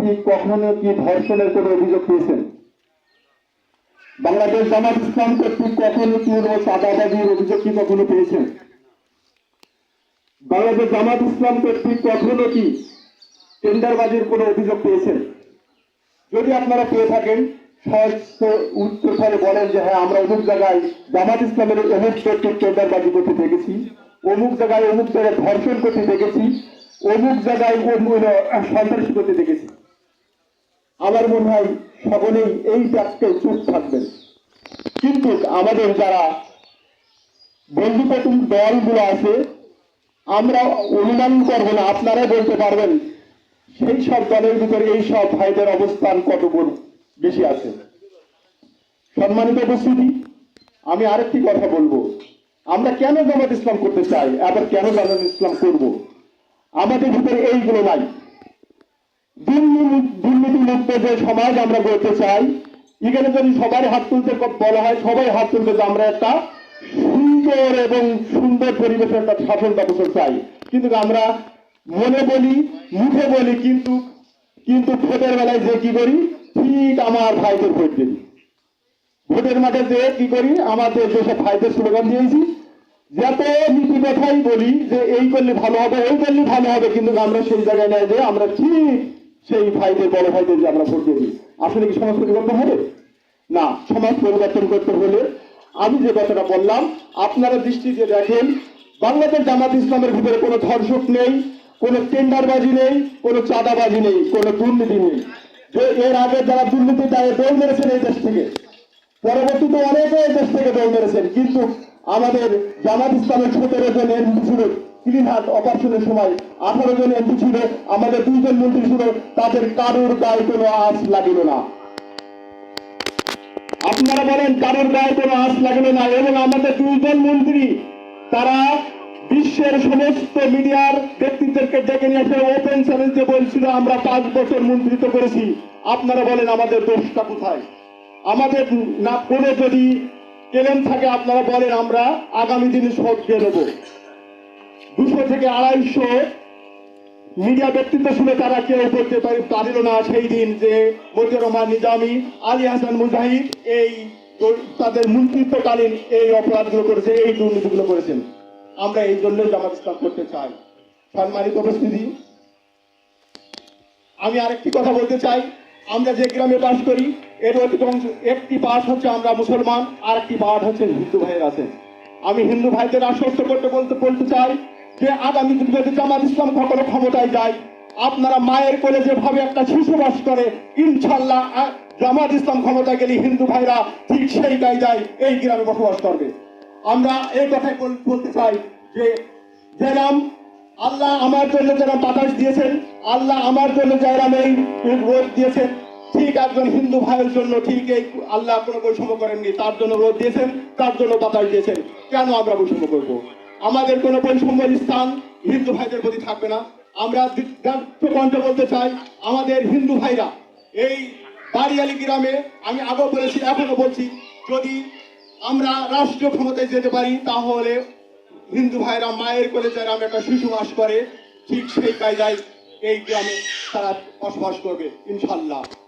কর্তৃক কখনো কি ধর্ষণের কোনো অভিযোগ পেয়েছেন? বাংলাদেশ জামাত ইসলাম কর্তৃক কখনো কোনো চাঁদাবাজির অভিযোগ কি কখনো পেয়েছেন? বাংলাদেশ জামাত ইসলাম কর্তৃক কখনো কি টেন্ডারবাজির কোনো অভিযোগ পেয়েছেন? যদি আপনারা পেয়ে থাকেন সহজ উত্তর করে বলেন যে হ্যাঁ আমরা অমুক জায়গায় জামাত ইসলামের অমুক কর্তৃক টেন্ডারবাজি করতে দেখেছি, অমুক জায়গায় অমুক জায়গায় ধর্ষণ করতে দেখেছি, অমুক জায়গায় সন্ত্রাসী করতে দেখেছি। আমার মনে হয় সকলেই এই ব্যাগকে চুপ থাকবেন। কিন্তু আমাদের যারা বন্ধুপ্রতিম দলগুলো আছে, আমরা অনুমান করব না, আপনারাই বলতে পারবেন, সেই সব দলের ভিতরে এই সব ভাইদের অবস্থান কত বেশি আছে। সম্মানিত উপস্থিতি, আমি আরেকটি কথা বলব। আমরা কেন জামাত ইসলাম করতে চাই, আবার কেন জামাত ইসলাম করব? আমাদের ভিতরে এইগুলো নাই। দুর্নীতি মুক্ত যে সমাজ আমরা গড়তে চাই, এখানে যদি সবাই হাত তুলতে বলা হয়, সবাই হাত তুলতে যে আমরা একটা সুন্দর এবং সুন্দর পরিবেশের একটা শাসন ব্যবস্থা চাই। কিন্তু আমরা মনে বলি, মুখে বলি, কিন্তু কিন্তু ভোটের বেলায় যে কি করি, ঠিক আমার ভাইদের ভোট দিই। ভোটের মাঠে যে কি করি, আমাদের যেসব ভাইদের স্লোগান দিয়েছি, যত নীতি কথাই বলি যে এই করলে ভালো হবে, এই করলে ভালো হবে, কিন্তু আমরা সেই জায়গায় নাই যে আমরা ঠিক সেই ভাইদের, বড় ভাইদের যে আমরা ভোট দিয়ে আসলে কি সমাজ পরিবর্তন হবে? না, সমাজ পরিবর্তন করতে হলে আমি যে কথাটা বললাম, আপনারা দৃষ্টি দিয়ে দেখেন, বাংলাদেশ জামাত ইসলামের ভিতরে কোনো ধর্ষক নেই, কোনো টেন্ডারবাজি নেই, কোনো চাঁদাবাজি নেই, কোনো দুর্নীতি নেই। যে এর আগে যারা দুর্নীতি তাদের দৌড় মেরেছেন এই দেশ থেকে। পরবর্তীতে অনেকে এই দেশ থেকে দৌড় মেরেছেন। কিন্তু আমাদের জামাত ইসলামের সতেরো জন এমপি ছিল ক্লিন হার্ট অপারেশনের সময় আঠারো জন এমপি ছিল, আমাদের দুইজন মন্ত্রী ছিল, তাদের কারোর গায়ে কোনো আঁচ লাগিল না। আপনারা বলেন, কারোর গায়ে কোনো আঁচ লাগল না, এবং আমাদের দুইজন মন্ত্রী, তারা বিশ্বের সমস্ত মিডিয়ার ব্যক্তিদেরকে ডেকে নিয়ে এসে ওপেন চ্যালেঞ্জে বলছিল, আমরা পাঁচ বছর মন্ত্রিত্ব করেছি। আপনারা বলেন, আমাদের দোষটা কোথায়? আমাদের না, কোনো যদি কেলেন থাকে, আপনারা বলেন, আমরা আগামী দিনে সব দিয়ে দেবো। দুশো থেকে আড়াইশো মিডিয়া ব্যক্তিত্ব শুনে তারা কেউ করতে পারিল না সেই দিন যে মতিউর রহমান, নিজামি, আলী হাসান, মুজাহিদ এই তাদের মন্ত্রিত্বকালীন এই অপরাধগুলো করেছে, এই দুর্নীতিগুলো করেছেন। আমরা এই জন্যই জামাত ইসলাম করতে চাই। সম্মানিত উপস্থিতি, আমি আরেকটি কথা বলতে চাই। আমরা যে গ্রামে বাস করি, এর অধিকাংশ, একটি পাশ হচ্ছে আমরা মুসলমান আর একটি পাঠ হচ্ছে হিন্দু ভাইয়ের আছে। আমি হিন্দু ভাইদের আশ্বস্ত করতে বলতে বলতে চাই যে আগামী যদি জামাত ইসলাম কখনো ক্ষমতায় যায়, আপনারা মায়ের কোলে যেভাবে একটা শিশু বাস করে, ইনশাল্লাহ জামাত ইসলাম ক্ষমতায় গেলে হিন্দু ভাইরা ঠিক সেই কায়দায় এই গ্রামে বসবাস করবে। আমরা এই কথাই বলতে চাই যে, যেরাম আল্লাহ আমার জন্য যারা বাতাস দিয়েছেন, আল্লাহ আমার জন্য যারা এই রোদ দিয়েছেন, ঠিক একজন হিন্দু ভাইয়ের জন্য ঠিক এই আল্লাহ কোনো বৈষম্য করেননি, তার জন্য রোদ দিয়েছেন, তার জন্য বাতাস দিয়েছেন, কেন আমরা বৈষম্য করব? আমাদের কোনো বৈষম্যের স্থান হিন্দু ভাইদের প্রতি থাকবে না। আমরা কণ্ঠ বলতে চাই, আমাদের হিন্দু ভাইরা, এই বাড়িয়ালি গ্রামে, আমি আগেও বলেছি এখনও বলছি, যদি আমরা রাষ্ট্রীয় ক্ষমতায় যেতে পারি, তাহলে হিন্দু ভাইরা মায়ের কোলে যারা একটা শিশু বাস করে, ঠিক সেই কায়দায় এই গ্রামে তারা বসবাস করবে, ইনশাল্লাহ।